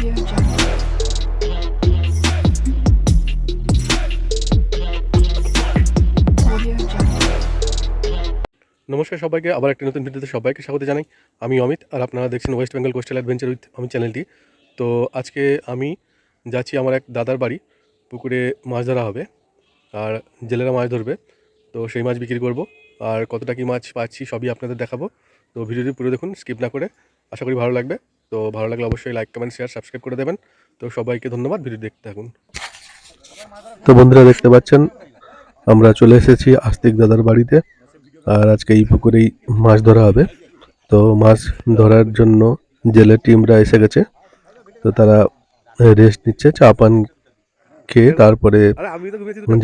নমস্কার সবাইকে, আবার একটা নতুন ভিডিওতে সবাইকে স্বাগত জানাই। আমি অমিত, আর আপনারা দেখছেন West Bengal coastal adventure with আমি চ্যানেলটি। তো আজকে আমি যাচ্ছি আমার এক দাদার বাড়ি, পুকুরে মাছ ধরা হবে, আর জেলেরা মাছ ধরবে। তো সেই মাছ বিক্রি করব, আর কতটা কি মাছ পাচ্ছি সবই আপনাদের দেখাবো। তো ভিডিওটি পুরো দেখুন, স্কিপ না করে, আশা করি ভালো লাগবে। তো ভালো লাগলে অবশ্যই লাইক কমেন্ট শেয়ার সাবস্ক্রাইব করে দেবেন। তো সবাইকে ধন্যবাদ, ভিডিও দেখতে থাকুন। তো বন্ধুরা দেখতে পাচ্ছেন, আমরা চলে এসেছি আস্তিক দাদার বাড়িতে, আর আজকে এই পুকুরেই মাছ ধরা হবে। তো মাছ ধরার জন্য জেলের টিমরা এসে গেছে, তো তারা রেস্ট নিচ্ছে, চা পান খেয়ে তারপরে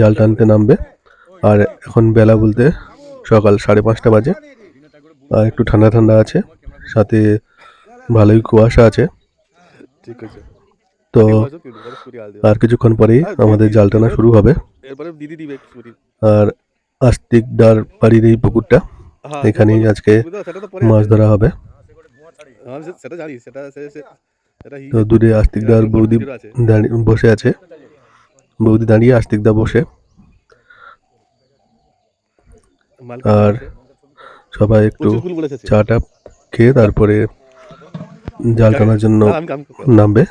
জাল টানতে নামবে। আর এখন বেলা বলতে সকাল সাড়ে পাঁচটা বাজে, আর একটু ঠান্ডা ঠান্ডা আছে, সাথে ভালোই কুয়াশা আছে। ঠিক আছে। তো আর কিছুক্ষণ পরেই আমাদের জাল টানা শুরু হবে। আর আস্তিকদার বাড়ির এই পুকুরটা হ্যাঁ, এখানেই আজকে মাছ ধরা হবে। হ্যাঁ, তো দূরে আস্তিকদার বৌদি দাঁড়িয়ে বসে আছে। বৌদি দাঁড়িয়ে আস্তিকদা বসে। আর সবাই একটু। চাটা খেয়ে তারপরে জাল টানার জন্য নামবে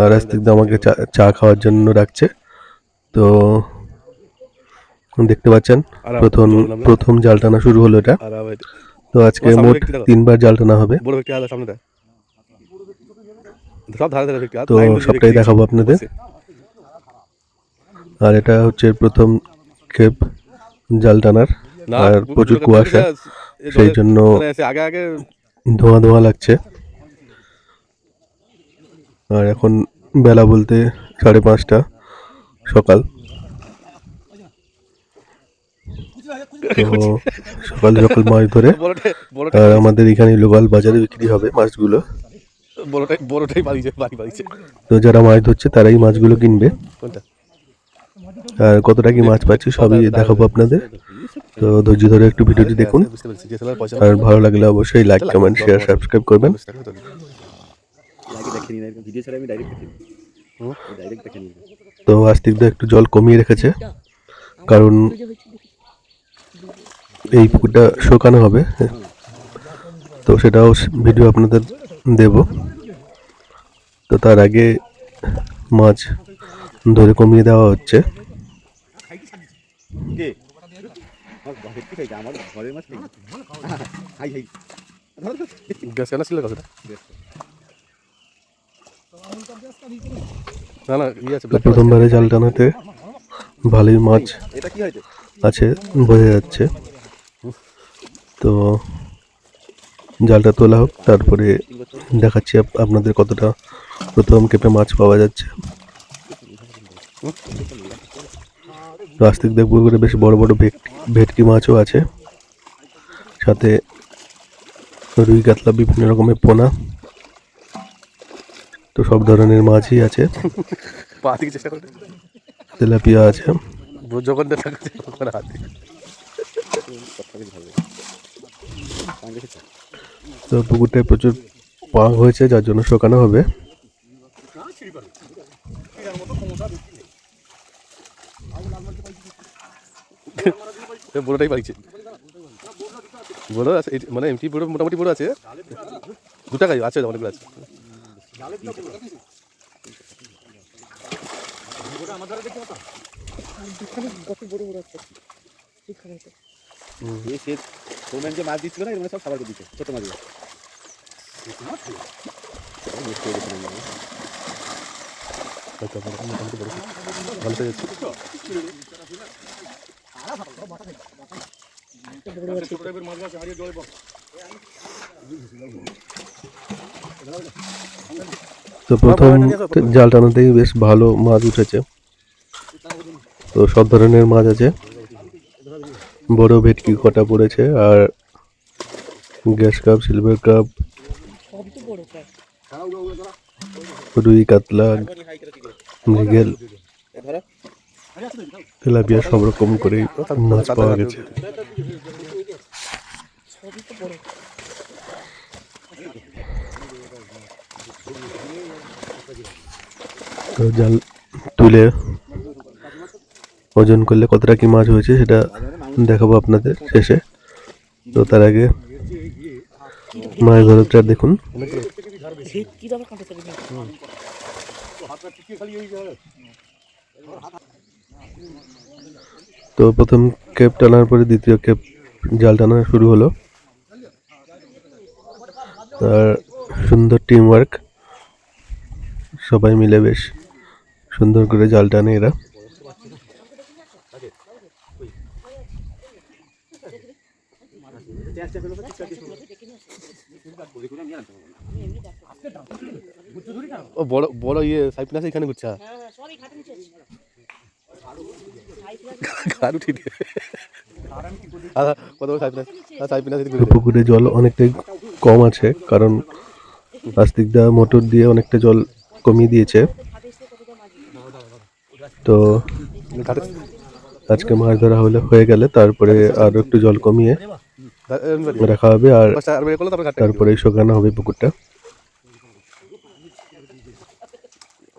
আর আস্তিকদা আমাকে চা খাওয়ার জন্য রাখছে তো দেখতে পাচ্ছেন প্রথম প্রথম জাল টানা শুরু হলো এটা তো আজকে মোট তিনবার জাল টানা হবে তো সবটাই দেখাবো আপনাদের। আর এটা হচ্ছে প্রথম ক্ষেপ জাল টানার আর প্রচুর কুয়াশা সেই জন্য মানে আগে আগে ধোঁয়া ধোঁয়া লাগছে। আর এখন বেলা বলতে সাড়ে পাঁচটা সকাল। সকাল সকাল মাছ ধরে, আর আমাদের এখানে লোকাল বাজারে বিক্রি হবে মাছগুলো। তো যারা মাছ ধরছে তারাই মাছগুলো কিনবে। আর কতটা কি মাছ পাচ্ছি সবই দেখাবো আপনাদের। তো ধৈর্য ধরে একটু ভিডিওটি দেখুন। আর ভালো লাগলে অবশ্যই লাইক কমেন্ট শেয়ার সাবস্ক্রাইব করবেন। তো আস্তিকদা একটু জল কমিয়ে রেখেছে কারণ এই পুকুরটা শোকানো হবে। তো সেটাও ভিডিও আপনাদের দেব। তো তার আগে মাছ ধরে কমিয়ে দেওয়া হচ্ছে। কে আমার ঘরের থেকে এটা আমার ঘরের মাছ নেই হাই হাই। গ্যাস কেন ছিল কথাটা না? না ইয়ে আছে প্রথমবারে জাল টানাতে ভালোই মাছ এটা কি হয়েছে? আছে বোঝা যাচ্ছে। তো জালটা তোলা হোক তারপরে দেখাচ্ছি আপ- আপনাদের কতটা প্রথম কেপে মাছ পাওয়া যাচ্ছে। রাস্তিক দেখব করে বেশ বড় বড় ভেটকি ভেটকি মাছও আছে। সাথে রুই কাতলা বিভিন্ন রকমের পোনা। তো সব ধরনের মাছই আছে। তেলাপিয়া আছে। তো পুকুরটায় প্রচুর পাক হয়েছে যার জন্য শোকানো হবে। বড়টাই বাড়িছে। বড় আছে মানে এমটি বড় মোটামুটি বড় আছে। দু টাকাই আছে অনেকগুলো আছে। মাছ দিচ্ছিল না সব খাবার দিচ্ছে ছোট মাছগুলো ভালো তো প্রথম জাল টানাতেই বেশ ভালো মাছ উঠেছে। তো সব ধরনের মাছ আছে। বড় ভেটকি কটা পড়েছে আর গ্যাস কাপ, সিলভার কাপ, রুই কাতলা, মৃগেল তেলাপিয়া সব রকম করে মাছ পাওয়া গেছে। তো জাল তুলে ওজন করলে কতটা কি মাছ হয়েছে সেটা দেখাবো আপনাদের শেষে। তো তার আগে মাছ ধরাটা দেখুন। কি তো প্রথম কেপ টানার পরে দ্বিতীয় কেপ জাল টানা শুরু হলো। আর সুন্দর টিম ওয়ার্ক সবাই মিলে বেশ সুন্দর করে জাল টানে এরা। ও বড় বড় ইয়ে সাইপ্লাস এখানে ঘুরছে? কারু আচ্ছা তো পুকুরে জল অনেকটাই কম আছে কারণ আস্তিক দা মোটর দিয়ে অনেকটা জল কমিয়ে দিয়েছে। তো আজকে মাছ ধরা হলে হয়ে গেলে তারপরে আরও একটু জল কমিয়ে রাখা হবে আর তারপরে শুকানো হবে পুকুরটা।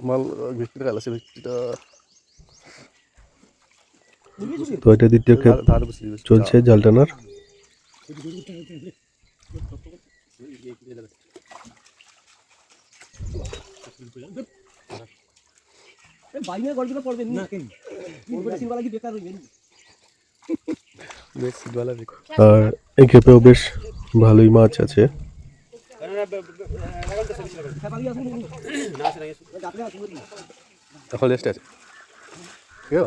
মাল সে বৃষ্টিটা তো এটা দ্বিতীয় ক্ষেপ চলছে জাল টানার। আর এই ক্ষেপেও বেশ ভালোই মাছ আছে। এখন রেস্ট আছে। আছে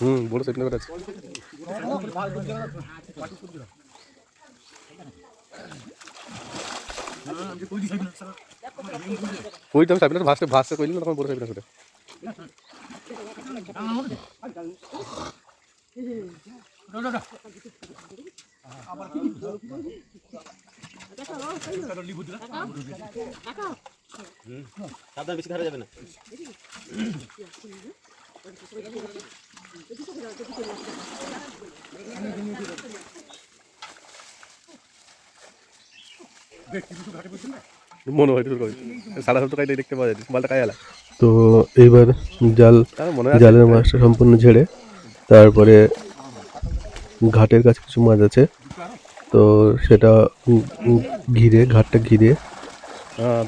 হুম, বড় সাইড নাম্বার আছে। ওই তো আমি সাইড ভাসতে ভাসতে কইলি না তখন বড় সাইড নাম্বার সাবধান বেশি ধারে যাবে না। মনে হয় করি সাড়ে সাতটা কাইলে দেখতে পাওয়া যায় মালটা কাই আলা তো এইবার জাল মনে আছে। জালের মাছটা সম্পূর্ণ ঝেড়ে তারপরে ঘাটের কাছে কিছু মাছ আছে। তো সেটা ঘিরে ঘাটটা ঘিরে হ্যাঁ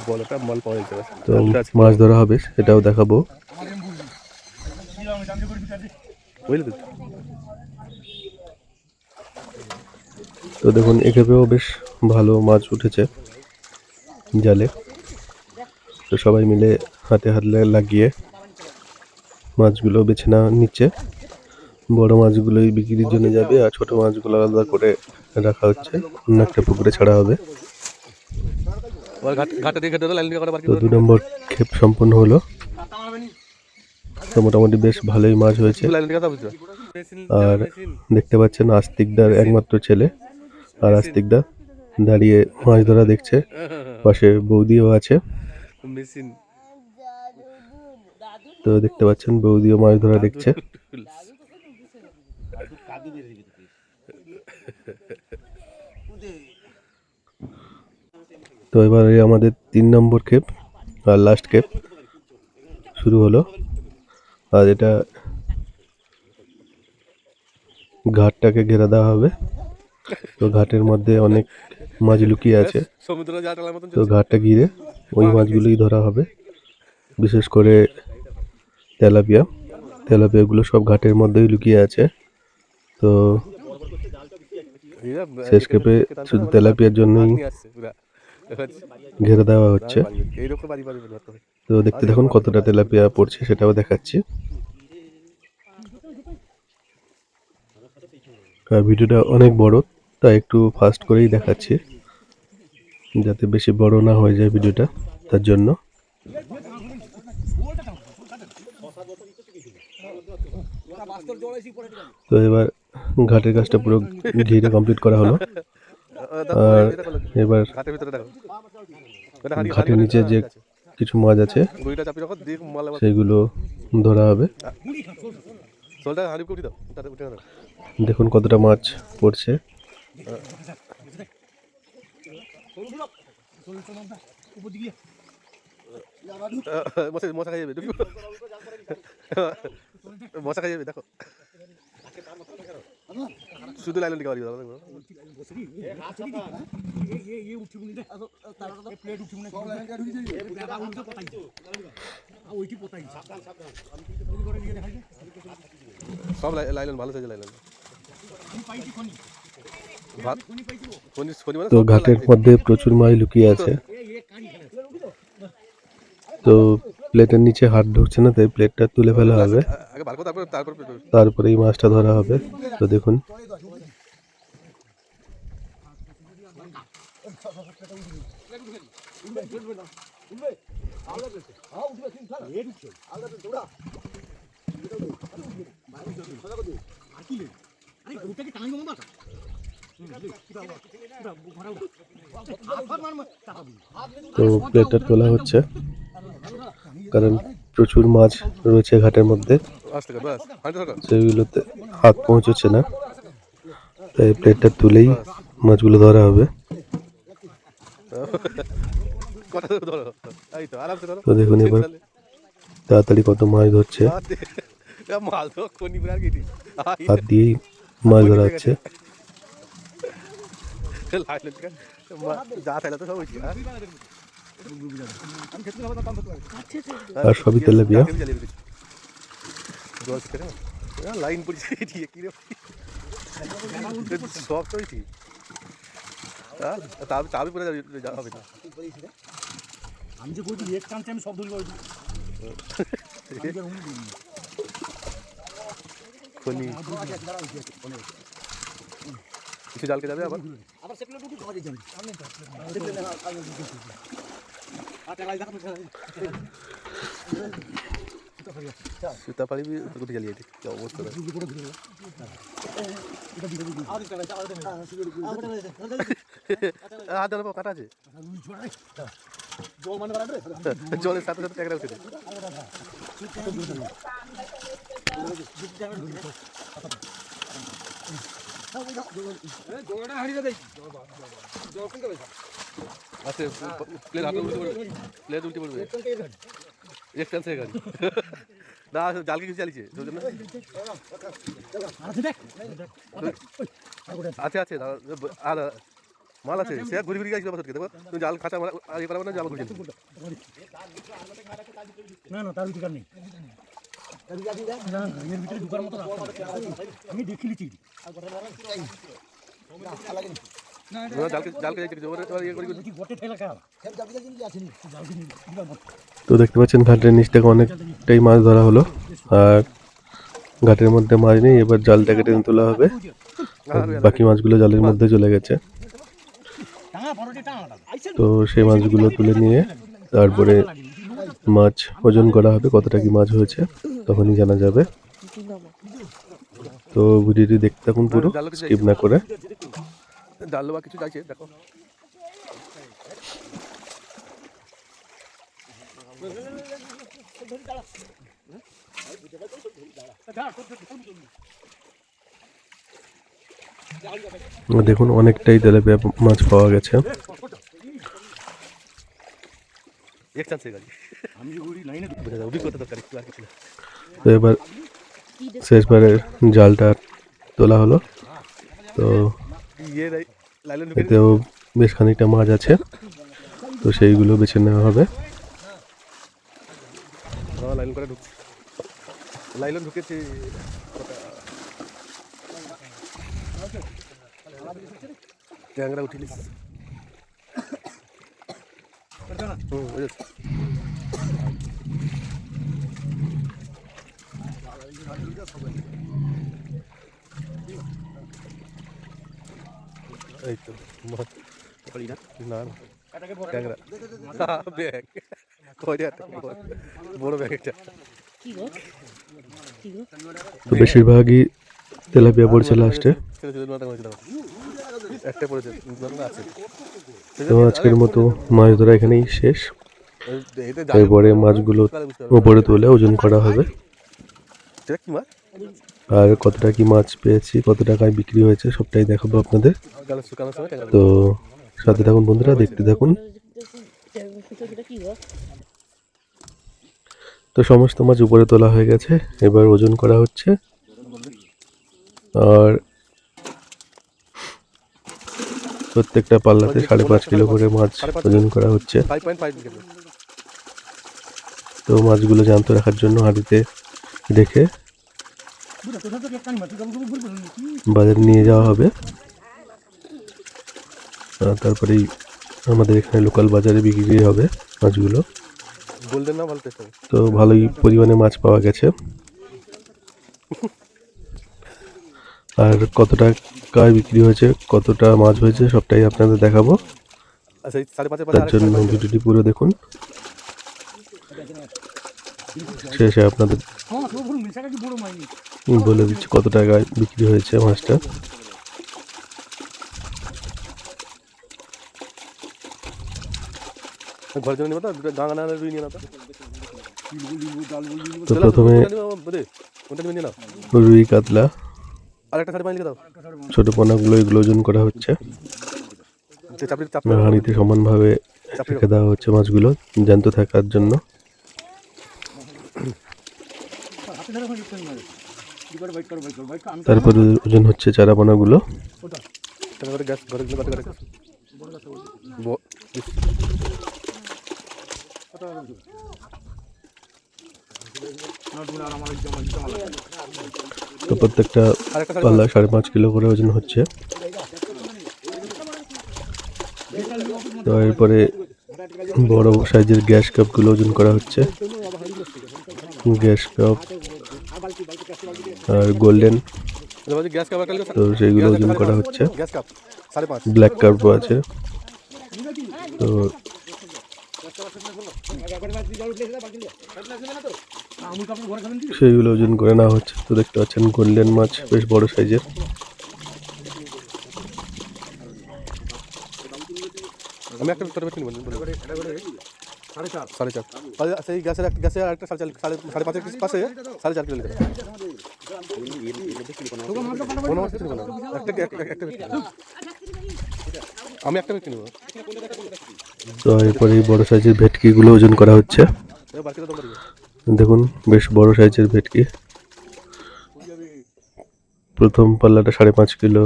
তো মাছ ধরা হবে সেটাও দেখাবো। তো? তো দেখুন এক্ষেপেও বেশ ভালো মাছ উঠেছে জালে। তো সবাই মিলে হাতে হাত লাগিয়ে মাছগুলো বেছে না নিচ্ছে। বড় মাছগুলোই বিক্রির জন্য যাবে আর ছোট মাছগুলো আলাদা করে রাখা হচ্ছে। অন্য একটা পুকুরে ছাড়া হবে। তো দু নম্বর ক্ষেপ সম্পন্ন হলো। তো মোটামুটি বেশ ভালোই মাছ হয়েছে। আর দেখতে পাচ্ছেন আস্তিকদার একমাত্র ছেলে। আর আস্তিকদা দাঁড়িয়ে মাছ ধরা দেখছে। পাশে বৌদিও আছে। তো দেখতে পাচ্ছেন বৌদিও মাছ ধরা দেখছে। তো এবারে আমাদের তিন নম্বর ক্ষেপ আর লাস্ট ক্ষেপ শুরু হলো। আর এটা ঘাটটাকে ঘেরা দেওয়া হবে। তো ঘাটের মধ্যে অনেক মাছ লুকিয়ে আছে। তো ঘাটটা ঘিরে ওই মাছগুলোই ধরা হবে। বিশেষ করে তেলাপিয়া। তেলাপিয়াগুলো সব ঘাটের মধ্যেই লুকিয়ে আছে। তো শেষ ক্ষেপে শুধু তেলাপিয়ার জন্যই ঘেরে দেওয়া হচ্ছে। তো দেখতে দেখুন কতটা তেলাপিয়া পড়ছে সেটাও দেখাচ্ছি। ভিডিওটা অনেক বড় তাই একটু ফাস্ট করেই দেখাচ্ছি যাতে বেশি বড় না হয়ে যায় ভিডিওটা তার জন্য। তো এবার ঘাটের কাজটা পুরো ঘিরে কমপ্লিট করা হলো। আর এবার ঘাটের নিচে যে কিছু মাছ আছে, সেগুলো ধরা হবে। দেখুন কতটা মাছ পড়ছে। মশা খাই যাবে মশা খাই যাবে দেখো। শুধু লাইলন দিকে দাও সব লাই- লাইলন ভালো সাইজের লাইলন মানে তো ঘাটের। মধ্যে প্রচুর মাছ লুকিয়ে আছে তো প্লেটের নিচে হাত ঢুকছে না তাই প্লেটটা তুলে ফেলা হবে। তারপর তারপর তারপরে এই মাছটা ধরা হবে। তো দেখুন। তো প্লেটটা তোলা হচ্ছে। কারণ প্রচুর মাছ রয়েছে ঘাটের মধ্যে। সেগুলোতে হাত পৌঁছচ্ছে না। তাই প্লেটটা তুলেই মাছগুলো ধরা হবে। তো আরামসে ধরো তো দেখুন এবার তাড়াতাড়ি কত মাছ ধরছে। হাত দিয়েই মাছ ধরা হচ্ছে। আর সবই তেলাপিয়া লাইন পড়ছে রে? শখ হয়েছি হ্যাঁ আমি যে বলছি এক আমি সব কিছু জালকে যাবে আবার আবার সেগুলো দুটো খাওয়া যাবে সেগুলো না আর তেলাই দেখো সীতাপাড়ি দুটি জ্বালিয়ে দিই কি অবস্থা দেখ। হাত ধরো কাটা আছে। জল মানে বাড়াবে জলের সাথে সাথে ট্যাংরা উঠে আচ্ছা প্লেট হাতে উল্টে পড়বে। প্লেট উল্টে পড়বে। এক চান্সে গাড়ি। না জালকে কিছু চালিয়েছে আছে আছে আর, মাল আছে। সে ঘুরি ঘুরি গেছিল বছরকে তুমি জাল খাঁচা জাল ঘুরছে। না না, তার নেই। তো দেখতে পাচ্ছেন ঘাটের নিচ থেকে অনেকটাই মাছ ধরা হলো। আর ঘাটের মধ্যে মাছ নেই, এবার জালটাকে টেনে তোলা হবে। বাকি মাছগুলো জালের মধ্যে চলে গেছে। তো সেই মাছগুলো তুলে নিয়ে তারপরে মাছ ওজন করা হবে কতটা কি মাছ হয়েছে তখনই জানা যাবে। তো ভিডিওটি দেখতে থাকুন পুরো স্কিপ না করে। জাল বা কিছু চাইছে দেখো। দেখুন অনেকটাই তেলাপিয়া মাছ পাওয়া গেছে। এক চান্সে গাড়ি আমি যে লাইনে বোঝা যায় অভিজ্ঞতা দরকার একটু আর কিছু না তো এবার শেষবারের জালটা তোলা হলো। তো এতেও বেশ খানিকটা মাছ আছে। তো সেইগুলো বেছে নেওয়া হবে। লাইলন করে ঢুকছে লাইলন ঢুকেছে ট্যাংরা উঠিলিস এই তো না ব্যাগ বড় ব্যাগ একটা বেশিরভাগই তেলাপিয়া পড়ছে লাস্টে তো আজকের মতো মাছ ধরা এখানেই শেষ। এরপরে মাছগুলো ওপরে তুলে ওজন করা হবে। মাছ? আর কতটা কি মাছ পেয়েছি কত টাকায় বিক্রি হয়েছে সবটাই দেখাবো আপনাদের। তো সাথে থাকুন বন্ধুরা দেখতে থাকুন। তো সমস্ত মাছ উপরে তোলা হয়ে গেছে এবার ওজন করা হচ্ছে। আর প্রত্যেকটা পাল্লাতে সাড়ে পাঁচ কিলো করে মাছ ওজন করা হচ্ছে। তো মাছগুলো জ্যান্ত রাখার জন্য হাঁড়িতে রেখে বাজারে নিয়ে যাওয়া হবে। তারপরেই আমাদের এখানে লোকাল বাজারে বিক্রি হবে মাছগুলো। তো ভালোই পরিমাণে মাছ পাওয়া গেছে। আর কত টাকায় বিক্রি হয়েছে কতটা মাছ হয়েছে সবটাই আপনাদের দেখাবো। আচ্ছা তার জন্য ভিডিওটি পুরো দেখুন। শেষে আপনাদের হ্যাঁ তো বড় মিশাকা কি বড় মাইনি বলে দিচ্ছি কত টাকায় বিক্রি হয়েছে মাছটা। তো। প্রথমে রুই কাতলা। আর একটা সাড়ে দাও। ছোট পোনাগুলো এগুলো ওজন করা হচ্ছে। হাঁড়িতে সমানভাবে রেখে দেওয়া হচ্ছে মাছগুলো জ্যান্ত থাকার জন্য। তারপরে ওজন হচ্ছে চারা পোনাগুলো তারপরে গ্যাস ঘরে গেলে কাটে কাটে ব- ইস, তো প্রত্যেকটা পাল্লা সাড়ে পাঁচ কিলো করে ওজন হচ্ছে। তো এরপরে বড় সাইজের গ্যাস কাপগুলো ওজন করা হচ্ছে। গ্যাস কাপ আর গোল্ডেন, তো সেইগুলো ওজন করা হচ্ছে। ব্ল্যাক কাপও আছে। তো সেইগুলো ওজন করে নেওয়া হচ্ছে। তো দেখতে পাচ্ছেন গোল্ডেন মাছ বেশ বড় সাইজের। আমি একটা সাড়ে চার সাড়ে চার। সেই গ্যাসের একটা গ্যাসের আর একটা সাড়ে চার সাড়ে সাড়ে পাঁচের পাশে সাড়ে চার কিলো লিখে কোনো মাছ কিছু না। একটা একটা। আমি একটা বেশি নিব। তো এরপরে বড় সাইজের ভেটকিগুলো ওজন করা হচ্ছে। দেখুন, বেশ বড় সাইজের ভেটকি। প্রথম পাল্লাটা সাড়ে পাঁচ কিলো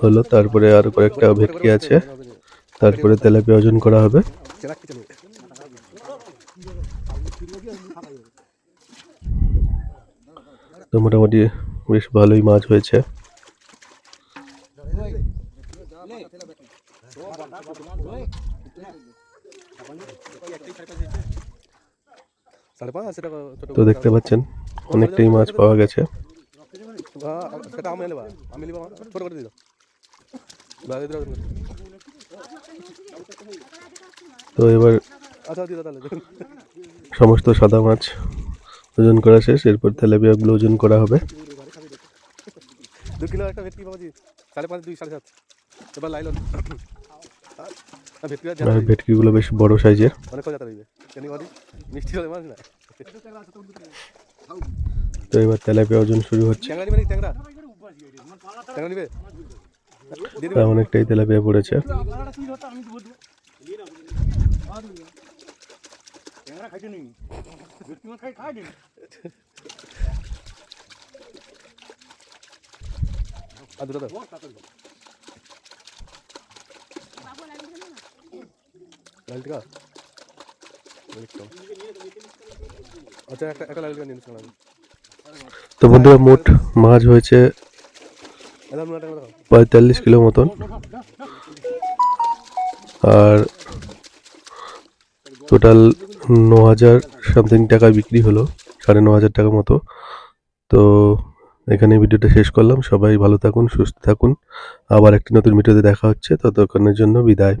হলো, তারপরে আরও কয়েকটা ভেটকি আছে। তারপরে তেলাপিয়া ওজন করা হবে। তো মোটামুটি বেশ ভালোই মাছ হয়েছে। তো দেখতে পাচ্ছেন অনেকটাই মাছ পাওয়া গেছে। তো এবার আচ্ছা সমস্ত সাদা মাছ ওজন করা শেষ এরপর তেলাপিয়াগুলো ওজন করা হবে। দু কিলো একটা ভেটকি বাবাজি সাড়ে পাঁচ দুই সাড়ে সাত। এবার লাইলন। আর ভেটকিগুলো বেশ বড় সাইজের। তো এবার তেলাপিয়া ওজন শুরু হচ্ছে। আর অনেকটাই তেলাপিয়া পড়েছে ধরতে আমি তো বলব ক্যামেরা খাইতে নেই ভেটকি মাছ খাই খাই দিন আর দুটো দাও লাল টিকা। আচ্ছা একটা একটা লাল টিকা নিয়ে নিচ্ছিলাম। তো বন্ধুরা মোট মাছ হয়েছে দাও পঁয়তাল্লিশ কিলো মতন। আর টোটাল ন হাজার সামথিং টাকা বিক্রি হলো সাড়ে ন হাজার টাকা মতো। তো এখানে ভিডিওটা শেষ করলাম। সবাই ভালো থাকুন সুস্থ থাকুন। আবার একটি নতুন ভিডিওতে দেখা হচ্ছে। ততক্ষণের জন্য বিদায়।